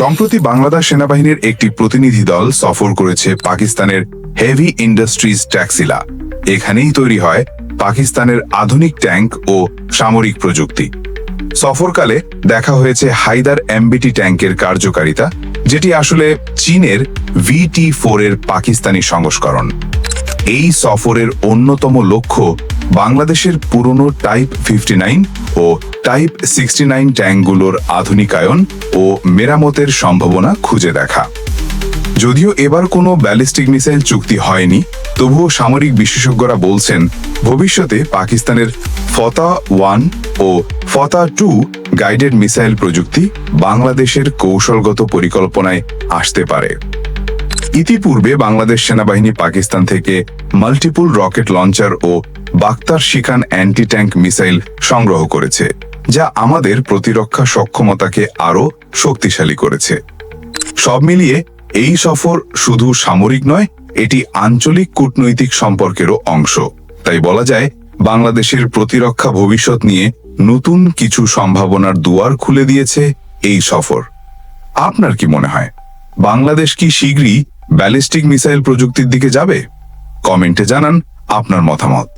সম্প্রতি বাংলাদেশ সেনাবাহিনীর একটি প্রতিনিধি দল সফর করেছে পাকিস্তানের হেভি ইন্ডাস্ট্রিজ ট্যাক্সিলা এখানেই তৈরি হয় পাকিস্তানের আধুনিক ট্যাঙ্ক ও সামরিক প্রযুক্তি। সফরকালে দেখা হয়েছে হাইদার এমবিটি ট্যাঙ্কের কার্যকারিতা, যেটি আসলে চীনের ভিটি ফোর এর পাকিস্তানি সংস্করণ। এই সফরের অন্যতম লক্ষ্য বাংলাদেশের পুরনো টাইপ ফিফটি নাইন ও টাইপ সিক্সটি নাইন ট্যাঙ্কগুলোর আধুনিকায়ন ও মেরামতের সম্ভাবনা খুঁজে দেখা। যদিও এবার কোনো ব্যালিস্টিক মিসাইল চুক্তি হয়নি, তবুও সামরিক বিশেষজ্ঞরা বলছেন, ভবিষ্যতে পাকিস্তানের ফতা ওয়ান ও ফতা টু গাইডেড মিসাইল প্রযুক্তি বাংলাদেশের কৌশলগত পরিকল্পনায় আসতে পারে। ইতিপূর্বে বাংলাদেশ সেনাবাহিনী পাকিস্তান থেকে মাল্টিপুল রকেট লঞ্চার ও Baktar Shikan anti tank missile সংগ্রহ করেছে, যা আমাদের প্রতিরক্ষা সক্ষমতাকে আরও শক্তিশালী করেছে। সব মিলিয়ে এই সফর শুধু সামরিক নয়, এটি আঞ্চলিক কূটনৈতিক সম্পর্কেরও অংশ। তাই বলা যায়, বাংলাদেশের প্রতিরক্ষা ভবিষ্যৎ নিয়ে নতুন কিছু সম্ভাবনার দুয়ার খুলে দিয়েছে এই সফর। আপনার কি মনে হয়, বাংলাদেশ কি শীঘ্রই ব্যালিস্টিক মিসাইল প্রযুক্তির দিকে যাবে? কমেন্টে জানান আপনার মতামত।